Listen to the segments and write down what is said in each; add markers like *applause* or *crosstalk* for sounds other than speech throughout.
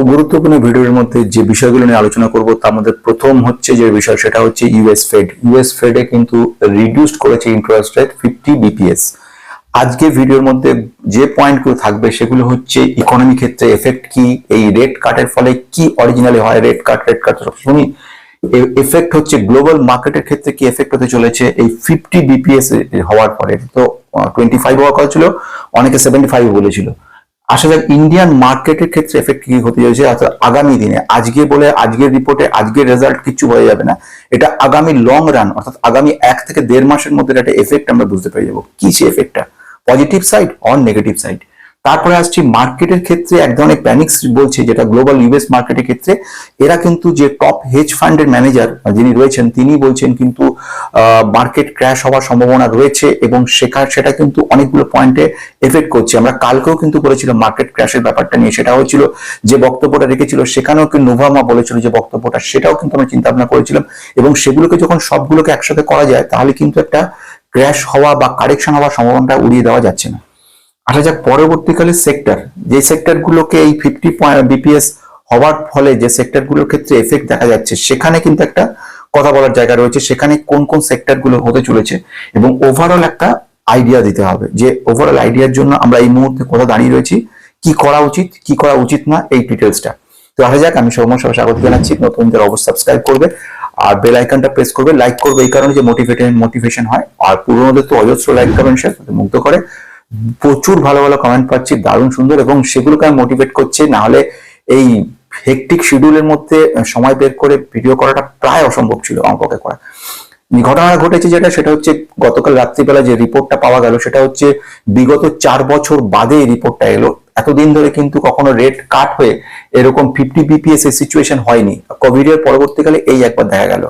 খুব গুরুত্বপূর্ণ ভিডিওর মধ্যে যে বিষয়গুলো নিয়ে আলোচনা করব, তার মধ্যে প্রথম হচ্ছে যে বিষয়, সেটা হচ্ছে ইউএস ফেড ইউএস ফেডে কিন্তু রিডিউস করেছে ইন্টারেস্ট রেট ফিফটি বিপিএস আজকে ভিডিওর মধ্যে যে পয়েন্টগুলো থাকবে, সেগুলো হচ্ছে ইকোনমি ক্ষেত্রে এফেক্ট কি, এই রেট কাটের ফলে কি অরিজিনালি হয় রেট কাট রেট কাট সবসময় এফেক্ট হচ্ছে গ্লোবাল মার্কেটের ক্ষেত্রে কি এফেক্ট হতে চলেছে, এই ফিফটি বিপিএস হওয়ার পরে। তো টোয়েন্টি ফাইভ হওয়ার কথা ছিল, অনেকে সেভেন্টি ফাইভ বলেছিল। আসা যাক ইন্ডিয়ান মার্কেটের ক্ষেত্রে এফেক্ট কি হতে চলেছে অর্থাৎ আগামী দিনে, আজকে বলে আজকের রিপোর্টে আজকের রেজাল্ট কিছু হয়ে যাবে না। এটা আগামী লং রান অর্থাৎ আগামী এক থেকে দেড় মাসের মধ্যে একটা এফেক্ট আমরা বুঝতে পেরে যাব। কি সে এফেক্টটা positive side on negative side তারপরে আসছি মার্কেটের ক্ষেত্রে এক ধরনের প্যানিক্স বলছে যেটা গ্লোবাল ইউএস মার্কেটের ক্ষেত্রে। এরা কিন্তু যে টপ হেজ ফান্ডের ম্যানেজার যিনি রয়েছেন, তিনি বলছেন কিন্তু মার্কেট ক্র্যাশ হওয়ার সম্ভাবনা রয়েছে এবং সেখানে, সেটা কিন্তু অনেকগুলো পয়েন্টে এফেক্ট করছে। আমরা কালকেও কিন্তু বলেছিলাম মার্কেট ক্র্যাশের ব্যাপারটা নিয়ে, সেটা হয়েছিল, যে বক্তব্যটা রেখেছিল, সেখানেও কিন্তু নোভামা বলেছিল যে বক্তব্যটা, সেটাও কিন্তু আমরা চিন্তা ভাবনা করেছিলাম এবং সেগুলোকে যখন সবগুলোকে একসাথে করা যায়, তাহলে কিন্তু একটা ক্র্যাশ হওয়া বা কারেকশন হওয়ার সম্ভাবনাটা উড়িয়ে দেওয়া যাচ্ছে না। আসা যাক পরবর্তীকালে সেক্টর যে সেক্টরগুলোকে এই ফিফটি বিপিএস হওয়ার ফলে যে সেক্টরগুলোর ক্ষেত্রে এফেক্ট দেখা যাচ্ছে, সেখানে কিন্তু একটা কথা বলার জায়গা রয়েছে, সেখানে কোন কোন সেক্টরগুলো হতে চলেছে এবং ওভারঅল একটা আইডিয়া দিতে হবে যে ওভারঅল আইডিয়ার জন্য আমরা এই মুহূর্তে কোথাও দাঁড়িয়ে রয়েছি, কি করা উচিত, কি করা উচিত না, এই ডিটেলসটা তো আসা যাক, আমি সৌম্য সবাই স্বাগত জানাচ্ছি নতুনদের অবশ্যই সাবস্ক্রাইব করবে আর বেল আইকনটা প্রেস করবে লাইক করবে, এই কারণে যে মোটিভেটেড মোটিভেশন হয়, আর পুরোনোদের তো অজস্র লাইক কমেন্ট শেয়ার মুগ্ধ করে। প্রচুর ভালো ভালো কমেন্ট পাচ্ছি, দারুণ সুন্দর এবং সেগুলোকে আমি মোটিভেট করছি। না হলে এই হেকটিক শিডিউলের মধ্যে সময় বের করে ভিডিও করাটা প্রায় অসম্ভব ছিল আমার পক্ষে করা। ঘটনা ঘটেছে যেটা, সেটা হচ্ছে গতকাল রাত্রিবেলা যে রিপোর্টটা পাওয়া গেল, সেটা হচ্ছে বিগত চার বছর বাদে এই রিপোর্টটা এলো। এতদিন ধরে কিন্তু কখনো রেট কাট হয়ে এরকম ফিফটি বিপিএস এর সিচুয়েশন হয়নি। কোভিড এর পরবর্তীকালে এই একবার দেখা গেল।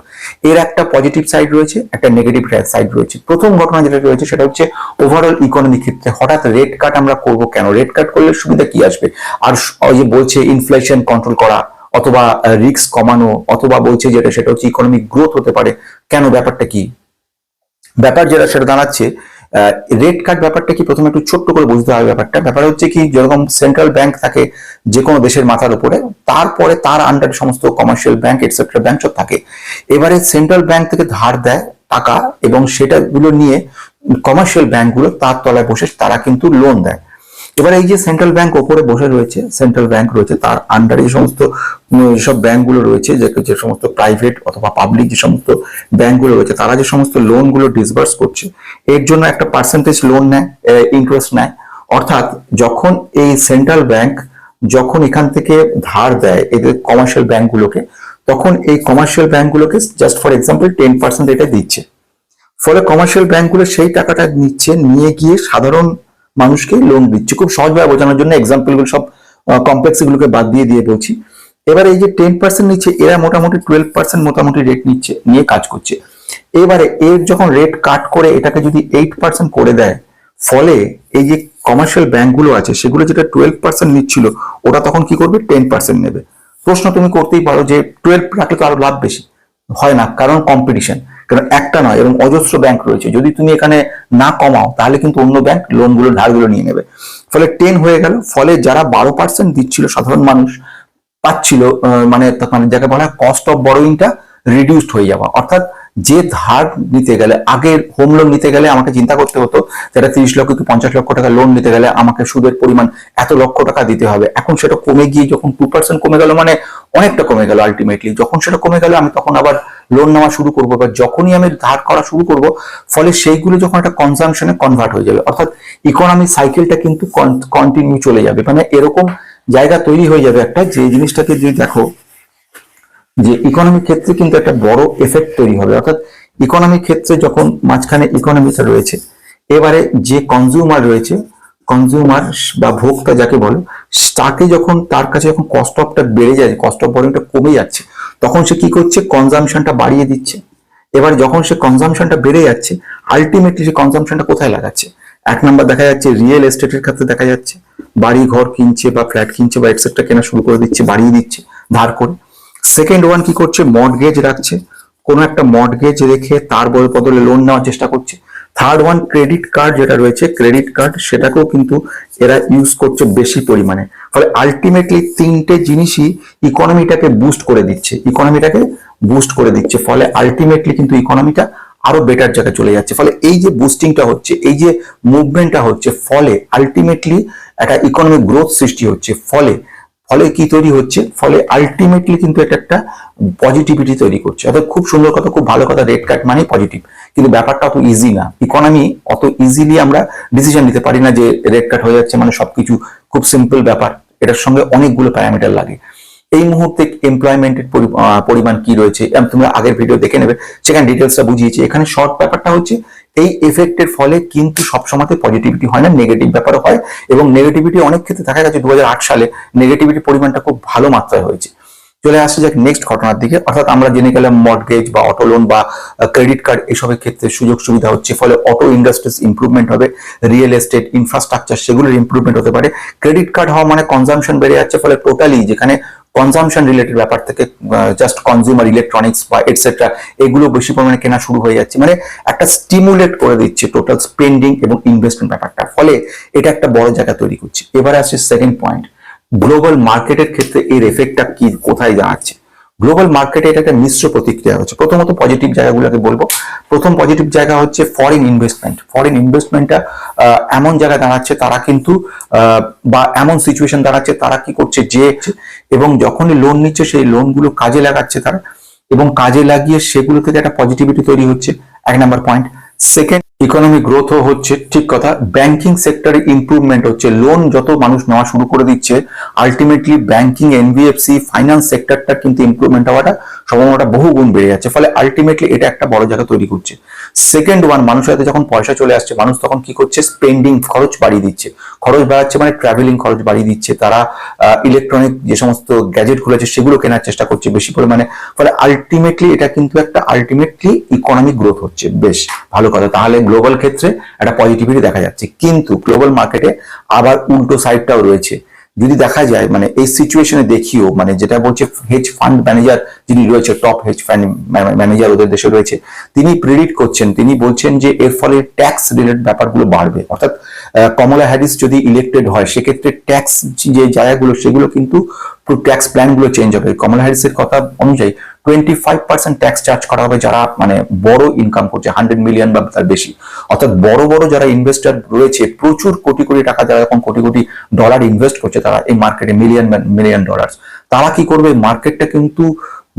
এর একটা পজিটিভ সাইড রয়েছে, একটা নেগেটিভ সাইড রয়েছে। প্রথম ঘটনা যেটা রয়েছে, সেটা হচ্ছে ওভারঅল ইকোনমি ক্ষেত্রে হঠাৎ রেট কাট আমরা করব কেন? রেট কাট করলে সুবিধা কি আসবে? আর ওই যে বলছে ইনফ্লেশন কন্ট্রোল করা। অথবা রিস্ক কমানো অথবা বলছে যেটা, সেটা হচ্ছে ইকোনমিক গ্রোথ হতে পারে। কেন ব্যাপারটা কি? ব্যাপার যেটা, সেটা দাঁড়াচ্ছে রেট কার্ড ব্যাপারটা কি? প্রথমে একটু ছোট্ট করে বুঝতে হবে ব্যাপারটা। ব্যাপার হচ্ছে কি, যেরকম সেন্ট্রাল ব্যাংক থাকে যে কোনো দেশের মাথার উপরে, তারপরে তার আন্ডারে সমস্ত কমার্শিয়াল ব্যাংক এটসেট্রা ব্যাংক সব থাকে। এবারে সেন্ট্রাল ব্যাংক থেকে ধার দেয় টাকা এবং সেটাগুলো নিয়ে কমার্শিয়াল ব্যাংকগুলো তার তলায় বসে তারা কিন্তু লোন দেয়। এবার এই যে সেন্ট্রাল ব্যাংক ওপরে বসে রয়েছে সেন্ট্রাল ব্যাংক রয়েছে, তার আন্ডারে যে সমস্ত সব ব্যাংকগুলো রয়েছে, যে যে সমস্ত প্রাইভেট অথবা পাবলিক যে সমস্ত ব্যাংকগুলো রয়েছে, তারা যে সমস্ত লোনগুলো ডিসবার্স করছে, এর জন্য একটা পার্সেন্টেজ লোন নেয় ইন্টারেস্ট নেয়। অর্থাৎ যখন এই সেন্ট্রাল ব্যাংক যখন এখান থেকে ধার দেয় এদের কমার্শিয়াল ব্যাংকগুলোকে তখন এই commercial ব্যাংকগুলোকে just for example ten percent এটা দিচ্ছে। ফলে কমার্শিয়াল ব্যাংকগুলো সেই টাকাটা নিচ্ছে, নিয়ে গিয়ে সাধারণ মানুষকে লোন দিচ্ছে। খুব সহজভাবে বোঝানোর জন্য এক্সাম্পলগুলো সব কমপ্লেক্স গুলোকে বাদ দিয়ে দিয়ে বলছি। এবারে এই যে টেন পার্সেন্ট নিচ্ছে, এরা মোটামুটি টুয়েলভ পার্সেন্ট মোটামুটি রেট নিচ্ছে, নিয়ে কাজ করছে। এবারে এর যখন রেট কাট করে এটাকে যদি এইট পার্সেন্ট করে দেয়, ফলে এই যে কমার্শিয়াল ব্যাংকগুলো আছে, সেগুলো যেটা টুয়েলভ পার্সেন্ট নিচ্ছিল ওটা তখন কি করবে? টেন পার্সেন্ট নেবে। প্রশ্ন তুমি করতেই পারো যে টুয়েলভ রাখলে তো আরও লাভ বেশি। হয় না, কারণ কম্পিটিশন কারণ একটা নয়, এবং অজস্র ব্যাংক রয়েছে। যদি তুমি এখানে না কমাও, তাহলে কিন্তু অন্য ব্যাংক লোনগুলো ধারগুলো নিয়ে নেবে। ফলে টেন হয়ে গেল। ফলে যারা বারো পার্সেন্ট দিচ্ছিল, সাধারণ মানুষ, পাচ্ছিল মানে মানে যাকে বলা হয় কস্ট অফ বড়োইংটা রিডিউসড হয়ে যাওয়া। অর্থাৎ যে ধার নিতে গেলে আগে হোম লোন নিতে গেলে আমাকে চিন্তা করতে হতো যেটা তিরিশ লক্ষ কি পঞ্চাশ লক্ষ টাকা লোন নিতে গেলে আমাকে সুদের পরিমাণ এত লক্ষ টাকা দিতে হবে। এখন সেটা কমে গিয়ে যখন টু পার্সেন্ট কমে গেল মানে অনেকটা কমে গেল আলটিমেটলি যখন সেটা কমে গেল, আমি তখন আবার লোন নেওয়া শুরু করব বা যখনই আমি ধার করা শুরু করব, ফলে সেইগুলো যখন একটা কনজামশনে কনভার্ট হয়ে যাবে। অর্থাৎ ইকোনমি সাইকেলটা কিন্তু কন্টিনিউ চলে যাবে। মানে এরকম জায়গা তৈরি হয়ে যাবে একটা যে জিনিসটাকে যদি দেখো, যে ইকোনমিক ক্ষেত্রে কিন্তু একটা বড় এফেক্ট তৈরি হবে। অর্থাৎ ইকোনমিক ক্ষেত্রে যখন মাঝখানে ইকোনমিটা রয়েছে, এবারে যে কনজিউমার রয়েছে কনজিউমার বা ভোক্তা যাকে বলো, তাকে যখন, তার কাছে যখন কস্ট অফটা বেড়ে যায় কস্ট অফ বরংটা কমে যাচ্ছে তখন সে কি করছে? কনজামশনটা বাড়িয়ে দিচ্ছে। এবার যখন সে কনজামশনটা বেড়ে যাচ্ছে আলটিমেটলি সে কনজামশনটা কোথায় লাগাচ্ছে? এক নাম্বার দেখা যাচ্ছে রিয়েল এস্টেটের ক্ষেত্রে দেখা যাচ্ছে। বাড়ি ঘর কিনছে বা ফ্ল্যাট কিনছে বা এটসেট্রা কেনা শুরু করে দিচ্ছে, বাড়িয়ে দিচ্ছে, ধার করে। সেকেন্ড ওয়ান কি করছে? মর্টগেজ রাখছে। কোনো একটা মর্টগেজ রেখে তার বদলে লোন নেওয়ার চেষ্টা করছে। থার্ড ওয়ান ক্রেডিট কার্ড যেটা রয়েছে ক্রেডিট কার্ড সেটাকেও কিন্তু এরা ইউজ করছে বেশি পরিমাণে। ফলে আলটিমেটলি তিনটে জিনিসই ইকোনমিটাকে বুস্ট করে দিচ্ছে। ইকোনমিটাকে বুস্ট করে দিচ্ছে। ফলে আলটিমেটলি কিন্তু ইকোনমিটা আরও বেটার জায়গায় চলে যাচ্ছে। ফলে এই যে বুস্টিংটা হচ্ছে, এই যে মুভমেন্টটা হচ্ছে, ফলে আলটিমেটলি একটা ইকোনমিক গ্রোথ সৃষ্টি হচ্ছে। ফলে ফলে কি তৈরি হচ্ছে? ফলে আলটিমেটলি কিন্তু এটা একটা পজিটিভিটি তৈরি করছে। অর্থাৎ খুব সুন্দর কথা, খুব ভালো কথা রেড কার্ড মানে পজিটিভ কিন্তু ব্যাপারটা অত ইজি না। ইকোনমি অত ইজিলি আমরা ডিসিশন নিতে পারি না যে রেড কার্ড হয়ে যাচ্ছে মানে সবকিছু খুব সিম্পল ব্যাপার। এটার সঙ্গে অনেকগুলো প্যারামিটার লাগে। এই মুহূর্তে এমপ্লয়মেন্টের পরিমাণ কি রয়েছে? তোমরা আগের ভিডিও দেখে নেবে। সেখানে ডিটেলসটা বুঝিয়েছি। এখানে শর্ট ব্যাপারটা হচ্ছে এই এফেক্টের ফলে কিন্তু সবসময় পজিটিভিটি হয় না নেগেটিভ ব্যাপারও হয় এবং নেগেটিভিটি অনেক ক্ষেত্রে দেখা গেছে দু হাজার আট সালে নেগেটিভিটির পরিমাণটা খুব ভালো মাত্রায় হয়েছে। চলে আসছে যাক নেক্সট ঘটনার দিকে। অর্থাৎ আমরা জেনে গেলাম মর্টগেজ বা অটো লোন বা ক্রেডিট কার্ড এসবের ক্ষেত্রে সুযোগ সুবিধা হচ্ছে, ফলে অটো ইন্ডাস্ট্রিজ ইম্প্রুভমেন্ট হবে রিয়েল এস্টেট ইনফ্রাস্ট্রাকচার সেগুলোর ইমপ্রুভমেন্ট হতে পারে। ক্রেডিট কার্ড হওয়া মানে কনজামশন বেড়ে যাচ্ছে, ফলে টোটালি যেখানে কনজামশন রিলেটেড ব্যাপার থেকে জাস্ট কনজিউমার ইলেকট্রনিক্স বা এটসেট্রা এগুলো বেশি পরিমাণে কেনা শুরু হয়ে যাচ্ছে। মানে একটা স্টিমুলেট করে দিচ্ছে টোটাল স্পেন্ডিং এবং ইনভেস্টমেন্ট ব্যাপারটা। ফলে এটা একটা বড় জায়গা তৈরি করছে। এবারে আসছে সেকেন্ড পয়েন্ট গ্লোবাল মার্কেটের ক্ষেত্রে এর এফেক্টটা কি, কোথায় দাঁড়াচ্ছে? গ্লোবাল মার্কেটে এটা একটা মিশ্র প্রতিক্রিয়া হচ্ছে প্রথমত পজিটিভ জায়গাগুলোকে বলব। প্রথম পজিটিভ জায়গা হচ্ছে ফরেন ইনভেস্টমেন্ট ফরেন ইনভেস্টমেন্টটা এমন জায়গায় দাঁড়াচ্ছে, তারা কিন্তু বা এমন সিচুয়েশন দাঁড়াচ্ছে, তারা কি করছে, যে, এবং যখনই লোন নিচ্ছে, সেই লোনগুলো কাজে লাগাচ্ছে তারা। এবং কাজে লাগিয়ে সেগুলো থেকে একটা পজিটিভিটি তৈরি হচ্ছে। এক নাম্বার পয়েন্ট সেকেন্ড ইকোনমি গ্রোথও হচ্ছে, ঠিক কথা ব্যাংকিং সেক্টরে ইম্প্রুভমেন্ট হচ্ছে। লোন যত মানুষ নেওয়া শুরু করে দিচ্ছে আলটিমেটলি ব্যাংকিং এনবিএফসি ফাইন্যান্স সেক্টরটা কিন্তু ইম্প্রুভমেন্ট হওয়াটা সম্ভাবনাটা বহু গুণ বেড়ে যাচ্ছে, ফলে আলটিমেটলি এটা একটা বড় জায়গা তৈরি করছে। সেকেন্ড ওয়ান মানুষের হাতে যখন পয়সা চলে আসছে, মানুষ তখন কি করছে? স্পেন্ডিং খরচ বাড়িয়ে দিচ্ছে। খরচ বাড়াচ্ছে মানে ট্রাভেলিং খরচ বাড়িয়ে দিচ্ছে। তারা ইলেকট্রনিক যে সমস্ত গ্যাজেট খুলেছে সেগুলো কেনার চেষ্টা করছে বেশি পরিমাণে। ফলে আলটিমেটলি এটা কিন্তু একটা আলটিমেটলি ইকোনমিক গ্রোথ হচ্ছে। বেশ, ভালো কথা। তাহলে গ্লোবাল ক্ষেত্রে একটা পজিটিভিটি দেখা যাচ্ছে। কিন্তু গ্লোবাল মার্কেটে আবার উল্টো সাইডটাও রয়েছে। যদি দেখা যায় মানে এই সিচুয়েশনে দেখিও মানে যেটা বলছে হেজ ফান্ড ম্যানেজার যিনি রয়েছে টপ হেজ ফান্ড ম্যানেজার ওদের দেশে রয়েছে, তিনি প্রেডিক্ট করছেন, তিনি বলছেন যে এর ফলে ট্যাক্স রিলেটেড ব্যাপারগুলো বাড়বে। অর্থাৎ কমলা হ্যারিস যদি ইলেক্টেড হয়, সেক্ষেত্রে ট্যাক্স যে জায়গাগুলো, সেগুলো কিন্তু ট্যাক্স প্ল্যানগুলো চেঞ্জ হবে। কমলা হ্যারিসের কথা অনুযায়ী twenty five percent tax charge করা হবে যারা মানে বড় ইনকাম করছে হান্ড্রেড মিলিয়ন বা তার বেশি। অর্থাৎ বড় বড় যারা ইনভেস্টার রয়েছে, প্রচুর কোটি কোটি টাকা যারা এখন কোটি কোটি ডলার ইনভেস্ট করছে তারা এই মার্কেটে মিলিয়ন মিলিয়ন ডলার তারা কি করবে? মার্কেটটা কিন্তু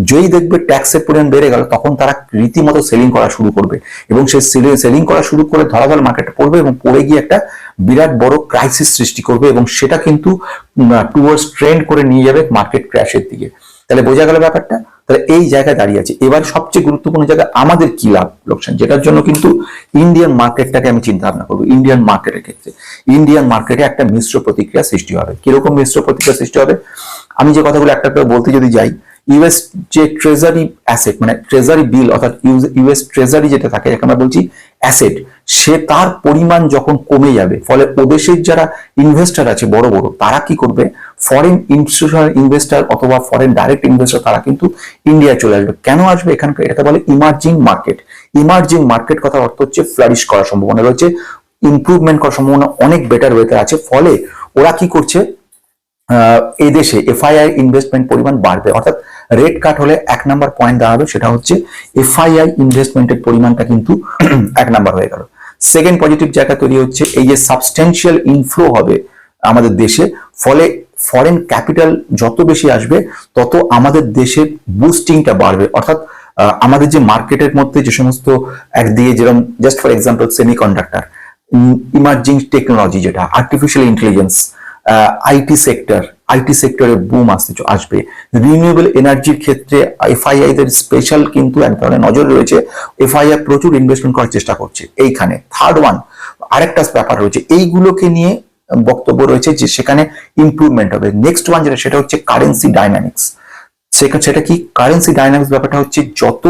যেই দেখবে ট্যাক্সের পরিমাণ বেড়ে গেল, তখন তারা রীতিমতো সেলিং করা শুরু করবে। এবং সে সেলিং করা শুরু করে ধরাধর মার্কেটে পড়বে এবং পড়ে গিয়ে একটা বিরাট বড় ক্রাইসিস সৃষ্টি করবে এবং সেটা কিন্তু টুয়ার্ডস ট্রেন্ড করে নিয়ে যাবে মার্কেট ক্র্যাশের দিকে। তাহলে বোঝা গেল ব্যাপারটা? তাহলে এই জায়গায় দাঁড়িয়ে আছে। এবার সবচেয়ে গুরুত্বপূর্ণ জায়গা আমাদের কি লাভ লোকসান? যেটার জন্য কিন্তু ইন্ডিয়ান মার্কেটটাকে আমি চিন্তা ভাবনা করব। ইন্ডিয়ান মার্কেটের ক্ষেত্রে। ইন্ডিয়ান মার্কেটে একটা মিশ্র প্রতিক্রিয়া সৃষ্টি হবে। কীরকম মিশ্র প্রতিক্রিয়া সৃষ্টি হবে? আমি যে কথাগুলো একটা করে বলতে যদি যাই ইউএস যে ট্রেজারি অ্যাসেট মানে ট্রেজারি বিল অর্থাৎ ইউএস ট্রেজারি যেটা থাকে যাকে আমরা বলছি অ্যাসেট, সে তার পরিমাণ যখন কমে যাবে, ফলে ওদেশের যারা ইনভেস্টার আছে, বড় বড়, তারা কি করবে? ফরেন ইনস্টিটিউশনাল ইনভেস্টার অথবা ফরেন ডাইরেক্ট ইনভেস্টার তারা কিন্তু ইন্ডিয়া চলে আসবে। কেন আসবে এখানকার? এটাকে বলে ইমার্জিং মার্কেট ইমার্জিং মার্কেট কথার অর্থ হচ্ছে ফ্লারিশ করার সম্ভাবনা রয়েছে ইমপ্রুভমেন্ট করার সম্ভাবনা অনেক বেটার ওয়েতে আছে, ফলে ওরা কি করছে? এই দেশে এফআইআই ইনভেস্টমেন্ট পরিমাণ বাড়বে। অর্থাৎ রেট কাট হলে এক নাম্বার পয়েন্ট দাঁড়াবে, সেটা হচ্ছে এফআইআই ইনভেস্টমেন্টের পরিমাণটা কিন্তু *clears throat* এক নাম্বার হয়ে গেল। সেকেন্ড পজিটিভ জায়গা তৈরি হচ্ছে, এই যে সাবস্টেন্সিয়াল ইনফ্লো হবে আমাদের দেশে, ফলে ফরেন ক্যাপিটাল যত বেশি আসবে, তত আমাদের দেশের বুস্টিংটা বাড়বে। অর্থাৎ আমাদের যে মার্কেটের মধ্যে যে সমস্ত একদিকে যেরকম just for example semiconductor emerging technology যেটা artificial intelligence IT sector IT সেক্টরে বুম আসতে আসবে। রিনিউয়েবল এনার্জির ক্ষেত্রে এফআইআই দের স্পেশাল কিন্তু এক ধরনের নজর রয়েছে। এফআইআই প্রচুর ইনভেস্টমেন্ট করার চেষ্টা করছে এইখানে। থার্ড ওয়ান আরেকটা ব্যাপার রয়েছে। এইগুলোকে নিয়ে বক্তব্য রয়েছে যে সেখানে ইমপ্রুভমেন্ট হবে। নেক্সট ওয়ান যেটা, সেটা হচ্ছে কারেন্সি ডাইনামিক্স সেটা কি? কারেন্সি ডাইনামিক্স ব্যাপারটা হচ্ছে যত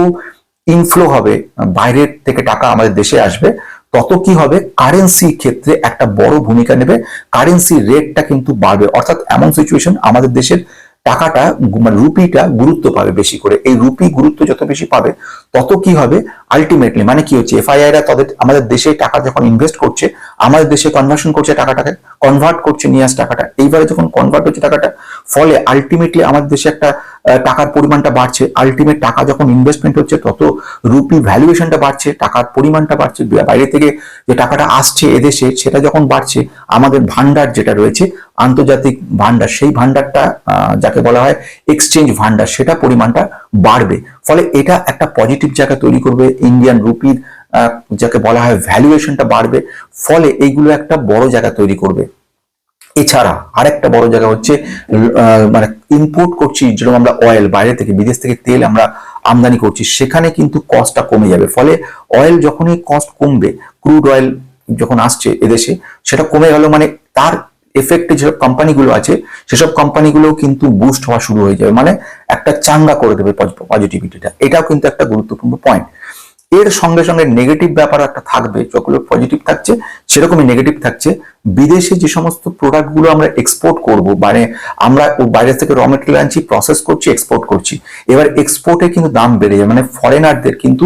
ইনফ্লো হবে, বাইরের থেকে টাকা আমাদের দেশে আসবে তত কি হবে? কারেন্সি ক্ষেত্রে একটা বড় ভূমিকা নেবে। কারেন্সি রেটটা কিন্তু বাড়বে। অর্থাৎ এমন সিচুয়েশন আমাদের দেশের টাকাটা মানে রুপিটা গুরুত্ব পাবে বেশি করে। এই রুপি গুরুত্ব যত বেশি পাবে, তত কি হবে? আলটিমেটলি মানে কি হচ্ছে? এফআইআইরা তাদের, আমাদের দেশে টাকা যখন ইনভেস্ট করছে, আমাদের দেশে কনভার্সন করছে টাকাটাকে কনভার্ট করছে নিয়ে আস টাকাটা। এইবারে যখন কনভার্ট হচ্ছে টাকাটা ফলে আলটিমেটলি আমাদের দেশে একটা টাকার পরিমাণটা বাড়ছে। আলটিমেট টাকা যখন ইনভেস্টমেন্ট হচ্ছে, তত রুপি ভ্যালুয়েশনটা বাড়ছে, টাকার পরিমাণটা বাড়ছে। বাইরে থেকে যে টাকাটা আসছে এদেশে, সেটা যখন বাড়ছে, আমাদের ভান্ডার যেটা রয়েছে, আন্তর্জাতিক ভান্ডার সেই ভান্ডারটা যাকে বলা হয় এক্সচেঞ্জ ভান্ডার সেটা পরিমাণটা বাড়বে। ফলে এটা একটা পজিটিভ জায়গা তৈরি করবে ইন্ডিয়ান রুপির যাকে বলা হয় ভ্যালুয়েশনটা বাড়বে। ফলে এইগুলো একটা বড় জায়গা তৈরি করবে। এছাড়া আরেকটা বড় জায়গা হচ্ছে মানে ইম্পোর্ট করছি যেরকম আমরা অয়েল বাইরে থেকে বিদেশ থেকে তেল আমরা আমদানি করছি, সেখানে কিন্তু কস্টটা কমে যাবে। ফলে অয়েল যখনই কস্ট কমবে ক্রুড অয়েল যখন আসছে এদেশে, সেটা কমে গেল মানে তার এফেক্টে যেসব কোম্পানিগুলো আছে, সেসব কোম্পানিগুলো কিন্তু বুস্ট হওয়া শুরু হয়ে যাবে। মানে একটা চাঙ্গা করে দেবে পজিটিভিটিটা এটাও কিন্তু একটা গুরুত্বপূর্ণ পয়েন্ট এর সঙ্গে সঙ্গে নেগেটিভ ব্যাপার একটা থাকবে যতগুলো পজিটিভ থাকছে, সেরকমই নেগেটিভ থাকছে। বিদেশে যে সমস্ত প্রোডাক্টগুলো আমরা এক্সপোর্ট করব মানে আমরা বাইরে থেকে র মেটেরিয়াল আনছি প্রসেস করছি এক্সপোর্ট করছি, এবার এক্সপোর্টে কিন্তু দাম বেড়ে যায়। মানে ফরেনারদের কিন্তু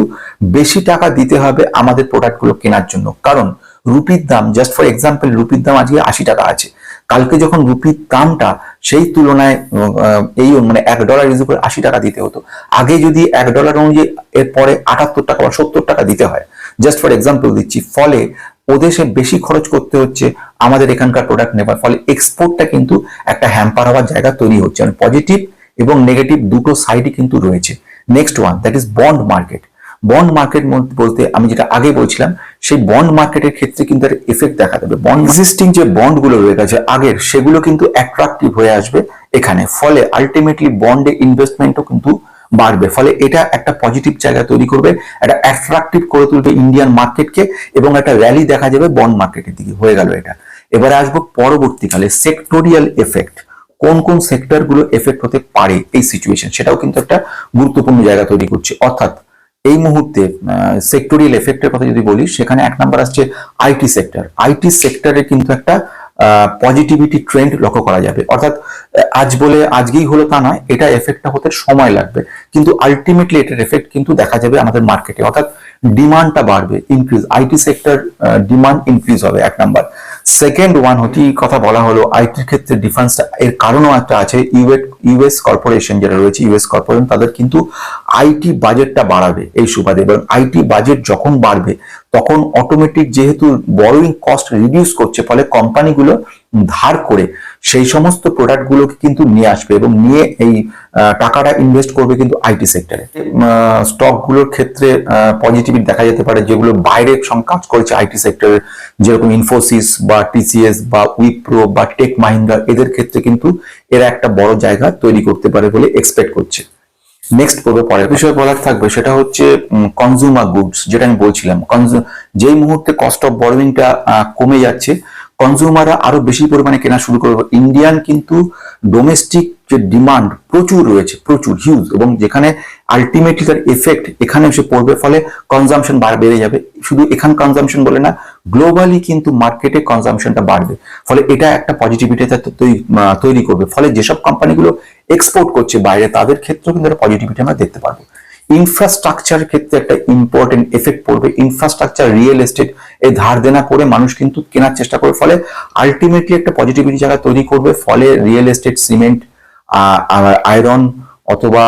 বেশি টাকা দিতে হবে আমাদের প্রোডাক্টগুলো কেনার জন্য। কারণ রুপির দাম জাস্ট ফর এক্সাম্পল রুপির দাম আজকে আশি টাকা আছে। কালকে যখন রুপির দামটা সেই তুলনায় এই মানে এক ডলার ইজ করে আশি টাকা দিতে হতো। আগে যদি এক ডলার অনুযায়ী এরপরে আটাত্তর টাকা বা সত্তর টাকা দিতে হয়। জাস্ট ফর এক্সাম্পল দিচ্ছি, ফলে ওদেশে বেশি খরচ করতে হচ্ছে আমাদের এখানকার প্রোডাক্ট নেবার, ফলে এক্সপোর্টটা কিন্তু একটা হ্যাম্পার হওয়ার জায়গা তৈরি হচ্ছে। মানে পজিটিভ এবং নেগেটিভ দুটো সাইডই কিন্তু রয়েছে। Next one that is bond market bond market বলতে আমি যেটা আগে বলছিলাম, সেই বন্ড মার্কেটের ক্ষেত্রে কিন্তু একটা এফেক্ট দেখা দেবে। বন্ড এক্সিস্টিং যে বন্ডগুলো রয়ে গেছে আগের, সেগুলো কিন্তু অ্যাট্রাকটিভ হয়ে আসবে এখানে। ফলে আলটিমেটলি বন্ডে ইনভেস্টমেন্টও কিন্তু বাড়বে। ফলে এটা একটা পজিটিভ জায়গা তৈরি করবে, একটা অ্যাট্রাকটিভ করে তুলবে ইন্ডিয়ান মার্কেটকে এবং একটা র্যালি দেখা যাবে বন্ড মার্কেটের দিকে। হয়ে গেল এটা। এবারে আসব পরবর্তীকালে সেক্টোরিয়াল এফেক্ট কোন কোন সেক্টরগুলো এফেক্ট হতে পারে এই সিচুয়েশন সেটাও কিন্তু একটা গুরুত্বপূর্ণ জায়গা তৈরি করছে। অর্থাৎ এই মুহূর্তে সেক্টোরিয়াল এফেক্টের কথা যদি বলি, সেখানে এক নাম্বার আসছে আইটি সেক্টর আইটি সেক্টরে কিন্তু একটা পজিটিভিটি ট্রেন্ড লক্ষ্য করা যাবে। অর্থাৎ আজ বলে আজকেই হলো তা নয়, এটা এফেক্টটা হতে সময় লাগবে। কিন্তু আলটিমেটলি এটার এফেক্ট কিন্তু দেখা যাবে আমাদের মার্কেটে অর্থাৎ ডিমান্ডটা বাড়বে increase IT sector demand increase হবে, এক নাম্বার সেকেন্ড ওয়ান হচ্ছে কথা বলা হলো, আইটির ক্ষেত্রে ডিফারেন্সটা এর কারণও একটা আছে ইউএস ইউএস কর্পোরেশন যেটা রয়েছে ইউএস কর্পোরেশন তাদের কিন্তু আইটি বাজেটটা বাড়াবে এই সুবাদে এবং আইটি বাজেট যখন বাড়বে, তখন অটোমেটিক যেহেতু বড়োইং কস্ট রিডিউস করছে, ফলে কোম্পানিগুলো ধার করে সেই সমস্ত প্রোডাক্টগুলোকে কিন্তু নিয়ে আসবে এবং নিয়ে এই টাকাটা ইনভেস্ট করবে কিন্তু আইটি সেক্টরে স্টকগুলোর ক্ষেত্রে পজিটিভিটি দেখা যেতে পারে যেগুলো বাইরে কাজ করেছে আইটি সেক্টরে যেরকম ইনফোসিস বা টিসিএস বা উইপ্রো বা টেক মাহিন্দ্রা এদের ক্ষেত্রে কিন্তু এরা একটা বড় জায়গা তৈরি করতে পারে বলে এক্সপেক্ট করছে। নেক্সট পর্বে পরের বিষয় বলার থাকবে সেটা হচ্ছে কনজিউমার গুডস যেটা আমি বলছিলাম। যেই মুহূর্তে কস্ট অফ বরোইংটা কমে যাচ্ছে কনজিউমাররা আরও বেশি পরিমাণে কেনা শুরু করবে। ইন্ডিয়ান কিন্তু ডোমেস্টিক যে ডিমান্ড প্রচুর রয়েছে, প্রচুর হিউজ এবং যেখানে আলটিমেটলি তার এফেক্ট এখানে এসে পড়বে, ফলে কনজামশন বেড়ে যাবে। শুধু এখান কনজামশন বলে না গ্লোবালি কিন্তু মার্কেটে কনজামশনটা বাড়বে। ফলে এটা একটা পজিটিভিটি তৈরি করবে। ফলে যেসব কোম্পানিগুলো এক্সপোর্ট করছে বাইরে, তাদের ক্ষেত্রেও কিন্তু পজিটিভিটি আমরা দেখতে পারব। ইনফ্রাস্ট্রাকচার ক্ষেত্রে একটা ইম্পর্টেন্ট এফেক্ট পড়বে। ইনফ্রাস্ট্রাকচার রিয়েল এস্টেট এই ধার দেনা করে মানুষ কিন্তু কেনার চেষ্টা করবে। ফলে আলটিমেটলি একটা পজিটিভিটি জায়গা তৈরি করবে। ফলে রিয়েল এস্টেট সিমেন্ট আয়রন অথবা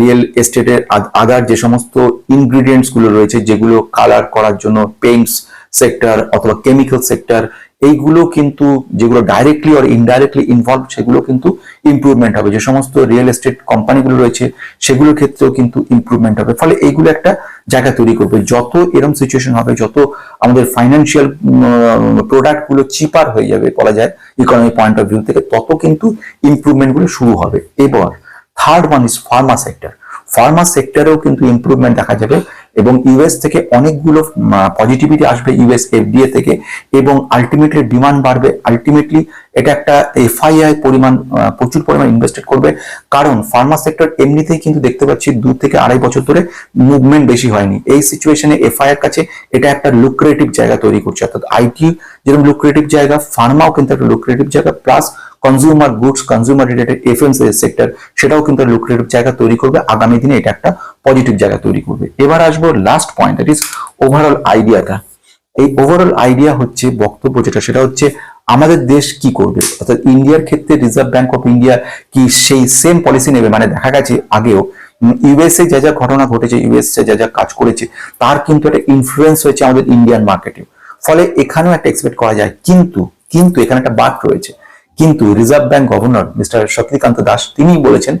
রিয়েল এস্টেটের আদার যে সমস্ত ইনগ্রিডিয়েন্টসগুলো রয়েছে, যেগুলো কালার করার জন্য পেইন্টস সেক্টর অথবা কেমিক্যাল সেক্টর এইগুলো কিন্তু, যেগুলো ডাইরেক্টলি আর ইনডাইরেক্টলি ইনভলভ সেগুলো কিন্তু ইমপ্রুভমেন্ট হবে। যে সমস্ত রিয়েল এস্টেট কোম্পানিগুলো রয়েছে, সেগুলোর ক্ষেত্রেও কিন্তু ইমপ্রুভমেন্ট হবে। ফলে এইগুলো একটা জায়গা তৈরি করবে। যত এরম সিচুয়েশন হবে, যত আমাদের ফাইন্যান্সিয়াল প্রোডাক্টগুলো চিপার হয়ে যাবে বলা যায় ইকোনমি পয়েন্ট অফ ভিউ থেকে, তত কিন্তু ইমপ্রুভমেন্টগুলো শুরু হবে। এবার third one is pharma sector pharma সেক্টরেও কিন্তু ইমপ্রুভমেন্ট দেখা যাবে। এবং ইউএস থেকে অনেকগুলো পজিটিভিটি আসবে ইউএস এফডিএ থেকে এবং আলটিমেটলি ডিমান্ড বাড়বে। আলটিমেটলি এটা একটা এফআইআই পরিমাণ প্রচুর পরিমাণ ইনভেস্টেড করবে। কারণ ফার্মা সেক্টর এমনিতেই কিন্তু দেখতে পাচ্ছি দু থেকে আড়াই বছর ধরে মুভমেন্ট বেশি হয়নি। এই সিচুয়েশনে এফআইআর কাছে এটা একটা লুক্রেটিভ জায়গা তৈরি করছে। অর্থাৎ আইটি যেরকম লুক্রেটিভ জায়গা ফার্মাও কিন্তু একটা লুক্রেটিভ জায়গা plus consumer goods consumer related FMC sector সেটাও কিন্তু লুক্রেটিভ জায়গা তৈরি করবে। আগামী দিনে এটা একটা পজিটিভ জায়গা তৈরি করবে। এবার আসব last point that is overall আইডিয়াটা এই ওভারঅল আইডিয়া হচ্ছে বক্তব্য যেটা, সেটা হচ্ছে আমাদের দেশ কি করবে? অর্থাৎ ইন্ডিয়ার ক্ষেত্রে রিজার্ভ ব্যাংক অফ ইন্ডিয়া কি সেই সেম পলিসি নেবে? মানে দেখা গেছে আগেও ইউএসএ যা যা ঘটনা ঘটেছে ইউএসএ যা যা কাজ করেছে, তার কিন্তু একটা ইনফ্লুয়েন্স হয়েছে আমাদের ইন্ডিয়ান মার্কেটে ফলে এখানেও একটা এক্সপেক্ট করা যায়। কিন্তু কিন্তু এখানে একটা বাদ রয়েছে। কিন্তু reserve bank governor mister Shaktikanta Das তিনি বলেছেন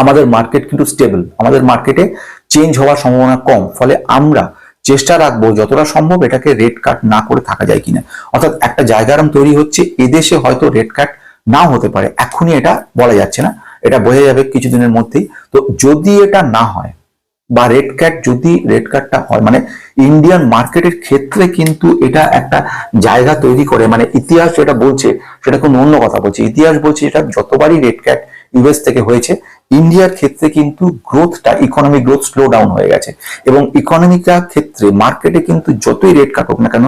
আমাদের মার্কেট কিন্তু স্টেবল আমাদের মার্কেটে চেঞ্জ হওয়ার সম্ভাবনা কম। ফলে আমরা চেষ্টা রাখব যতটা সম্ভব এটাকে রেড কাট না করে থাকা যায় কিনা। অর্থাৎ একটা জায়গারাম তৈরি হচ্ছে, এদেশে হয়তো রেড কাট নাও হতে পারে। এখনই এটা বলা যাচ্ছে না। এটা বোঝা যাবে কিছুদিনের মধ্যেই। তো যদি এটা না হয় বা রেড কার্ড যদি রেড কার্ডটা হয় মানে ইন্ডিয়ান মার্কেটের ক্ষেত্রে কিন্তু এটা একটা জায়গা তৈরি করে। মানে ইতিহাস যেটা বলছে, সেটা কোনো অন্য কথা বলছে। ইতিহাস বলছে এটা যতবারই রেড কার্ড ইউএস থেকে হয়েছে ইন্ডিয়ার ক্ষেত্রে কিন্তু গ্রোথটা ইকোনমিক গ্রোথ স্লো ডাউন হয়ে গেছে। এবং ইকোনমিকা ক্ষেত্রে মার্কেটে কিন্তু যতই রেট কাটুক না কেন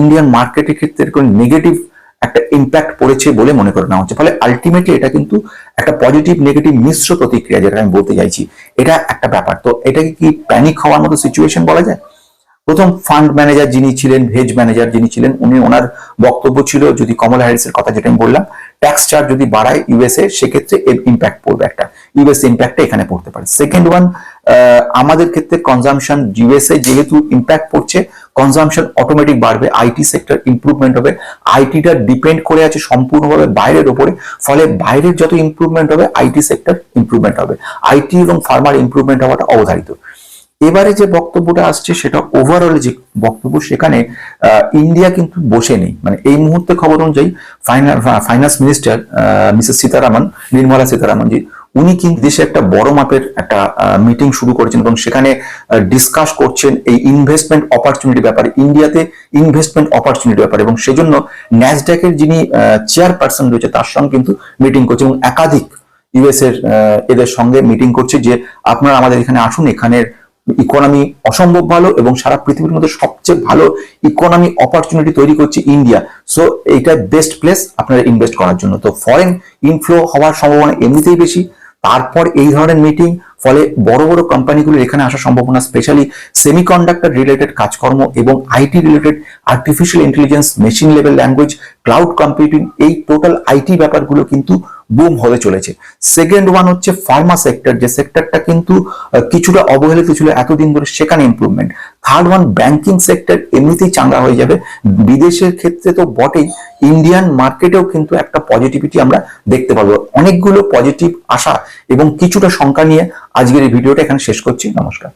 ইন্ডিয়ান মার্কেটের ক্ষেত্রে কোনো নেগেটিভ একটা ইম্প্যাক্ট পড়েছে বলে মনে করে নেওয়া হচ্ছে। ফলে আলটিমেটলি এটা কিন্তু একটা পজিটিভ নেগেটিভ মিশ্র প্রতিক্রিয়া, যেটা আমি বলতে চাইছি। এটা একটা ব্যাপার। তো এটাকে কি প্যানিক হওয়ার মতো সিচুয়েশন বলা যায়? প্রথম ফান্ড ম্যানেজার যিনি ছিলেন ভেজ ম্যানেজার যিনি ছিলেন, উনি ওনার বক্তব্য ছিল যদি কমলা হ্যারিসের কথা যেটা আমি বললাম ট্যাক্স চার্জ যদি বাড়ায় ইউএসএ সেক্ষেত্রে এর ইম্প্যাক্ট পড়বে একটা ইউএসএ ইম্প্যাক্টটা এখানে পড়তে পারে। সেকেন্ড ওয়ান আমাদের ক্ষেত্রে কনজামশন ইউএসএ যেহেতু ইম্প্যাক্ট পড়ছে কনজামশন অটোমেটিক বাড়বে আইটি সেক্টর ইমপ্রুভমেন্ট হবে আইটিটা ডিপেন্ড করে আছে সম্পূর্ণভাবে বাইরের ওপরে, ফলে বাইরের যত ইম্প্রুভমেন্ট হবে আইটি সেক্টর ইমপ্রুভমেন্ট হবে। আইটি এবং ফার্মার ইম্প্রুভমেন্ট হওয়াটা অবধারিত। এবারে যে বক্তব্যটা আসছে সেটা ওভারঅল যে বক্তব্য সেখানে ইন্ডিয়া কিন্তু বসে নেই মানে এই মুহূর্তে খবর অনুযায়ী finance minister Mrs Sitharaman, Nirmala Sitharaman ji, উনি কিন্তু দেশে একটা বড় মাপের একটা মিটিং শুরু করেছেন এবং সেখানে ডিসকাস করছেন এই ইনভেস্টমেন্ট অপরচুনিটি ব্যাপারে ইন্ডিয়াতে ইনভেস্টমেন্ট অপরচুনিটি ব্যাপারে এবং সেজন্য ন্যাসড্যাকের যিনি চেয়ারপারসন রয়েছে তার সঙ্গে কিন্তু মিটিং করছে এবং একাধিক ইউএস এর এদের সঙ্গে মিটিং করছে যে আপনারা আমাদের এখানে আসুন, এখানের ইকোনমি অসম্ভব ভালো এবং সারা পৃথিবীর মধ্যে সবচেয়ে ভালো ইকোনমি অপরচুনিটি তৈরি করছে ইন্ডিয়া সো এইটা বেস্ট প্লেস আপনারা ইনভেস্ট করার জন্য। তো ফরেন ইনফ্লো হওয়ার সম্ভাবনা এমনিতেই বেশি। তারপর এই ধরনের মিটিং ফলে বড় বড় কোম্পানিগুলোর এখানে আসার সম্ভাবনা স্পেশালি সেমিকন্ডাক্টর রিলেটেড কাজকর্ম এবং IT related artificial intelligence machine level language cloud computing এই টোটাল আইটি ব্যাপারগুলো কিন্তু বুম হতে চলেছে। সেকেন্ড ওয়ান হচ্ছে ফার্মা সেক্টর যে সেক্টরটা কিন্তু কিছুটা অবহেলিত ছিল এতদিন ধরে সেখানে improvement third one banking sector এমনিতেই চাঙ্গা হয়ে যাবে। বিদেশের ক্ষেত্রে তো বটেই ইন্ডিয়ান মার্কেটেও কিন্তু একটা পজিটিভিটি আমরা দেখতে পাবো। অনেকগুলো পজিটিভ আশা এবং কিছুটা শঙ্কা নিয়ে আজকের এই ভিডিওটা এখানে শেষ করছি। নমস্কার।